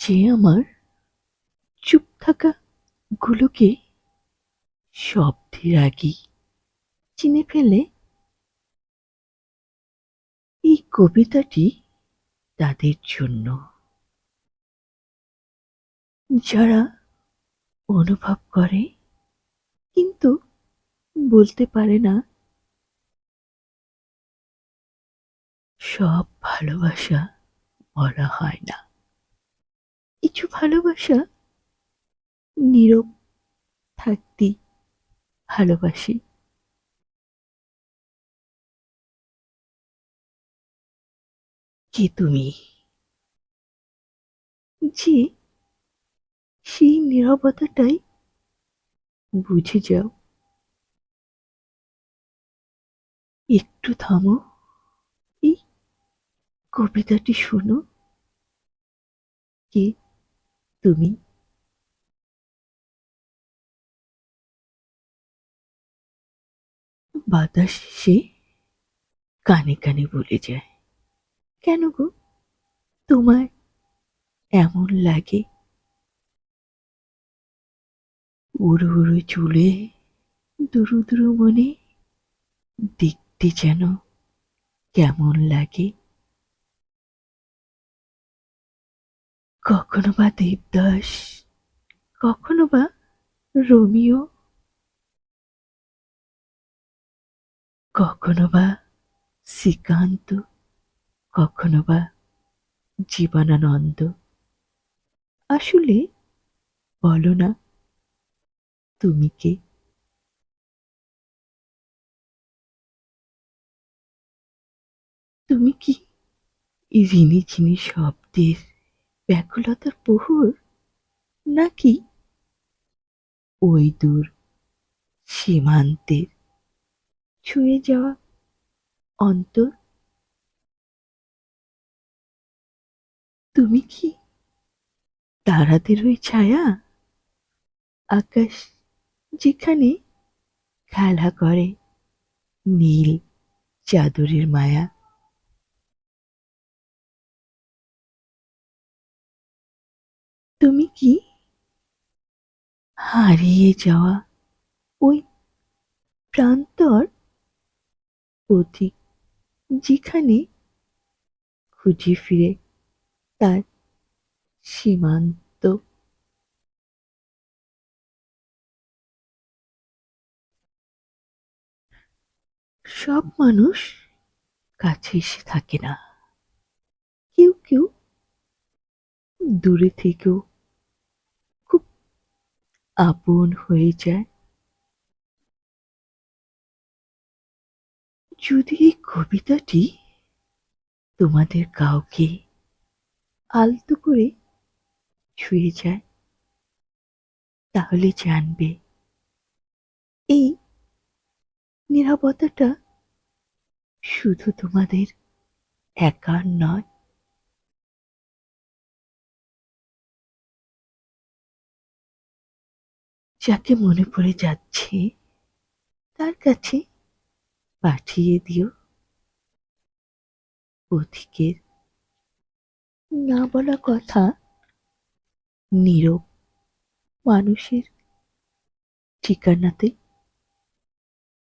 যে আমার চুপ থাকা গুলোকে শব্দের আগেই চিনে ফেলে। এই কবিতাটি তাদের জন্য। যারা অনুভব করে কিন্তু বলতে পারে না, সব ভালোবাসা বলা হয় না। কিছু ভালোবাসা নীরব থাকতে ভালোবাসি। কে তুমি? যে সেই নীরবতাটাই বুঝে যাও। একটু থামো, এই কবিতাটি শোনো। কে তুমি। বাতাস সে কানে কানে বলে যায়। কেন গো? তোমায় এমন লাগে? উড়ু উড়ু চুলে দুরু দুরু মনে দেখতে যেন কেমন লাগে? কখনো বা দেবদাস, কখনো বা রোমিও, কখনো বা শ্রীকান্ত, কখনো বা জীবনানন্দ। আসলে বলো না, তুমি কে? তুমি কি ঋণী ঝিনি শব্দের ব্যাকুলতার প্রহর নাকি ওই দূর সীমান্তের ছুঁয়ে যাওয়া অন্তর? তুমি কি তারাদের ওই ছায়া আকাশ যেখানে খেলা করে নীল চাদরের মায়া তুমি কি? হারিয়ে যাওয়া ওই প্রান্তর পথিক যেখানে খুঁজে ফিরে তার সীমান্ত। সব মানুষ কাছে এসে থাকে না। কেউ কেউ দূরে থেকেও আপন হয়ে যায়। যদি এই কবিতাটি তোমাদের কাউকে আলতো করে ছুঁয়ে যায়, তাহলে জানবে এই নিরাপত্তাটা শুধু তোমাদের একার নয় যাকে মনে পড়ে যাচ্ছে, তার কাছে পাঠিয়ে দিও। পথিকের না বলা কথা নীরব মানুষের ঠিকানাতে